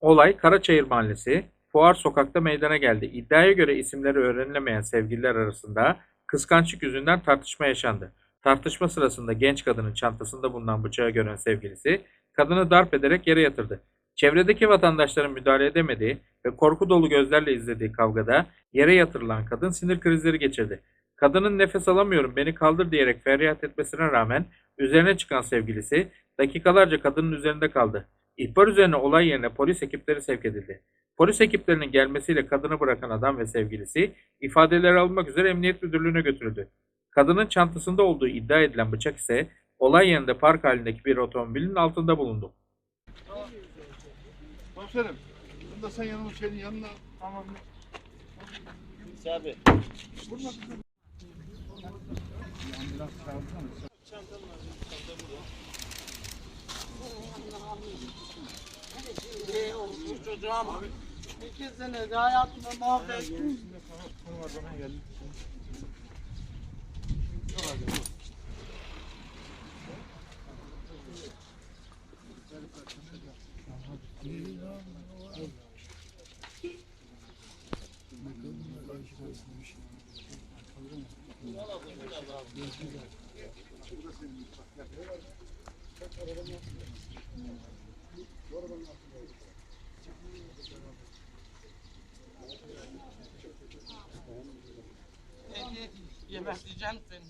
Olay Karaçayır Mahallesi, Fuar Sokak'ta meydana geldi. İddiaya göre isimleri öğrenilemeyen sevgililer arasında kıskançlık yüzünden tartışma yaşandı. Tartışma sırasında genç kadının çantasında bulunan bıçağı gören sevgilisi kadını darp ederek yere yatırdı. Çevredeki vatandaşların müdahale edemediği ve korku dolu gözlerle izlediği kavgada yere yatırılan kadın sinir krizleri geçirdi. Kadının nefes alamıyorum beni kaldır diyerek feryat etmesine rağmen üzerine çıkan sevgilisi dakikalarca kadının üzerinde kaldı. İhbar üzerine olay yerine polis ekipleri sevk edildi. Polis ekiplerinin gelmesiyle kadını bırakan adam ve sevgilisi ifadeleri almak üzere emniyet müdürlüğüne götürüldü. Kadının çantasında olduğu iddia edilen bıçak ise olay yerinde park halindeki bir otomobilin altında bulundu. Komiserim. Bunu da sen yanıma senin yanına. Tamam. Abi. Ne olsun çocuğum? İki sene de hayatımı mahvettin. Beni yemekleyeceğim seni.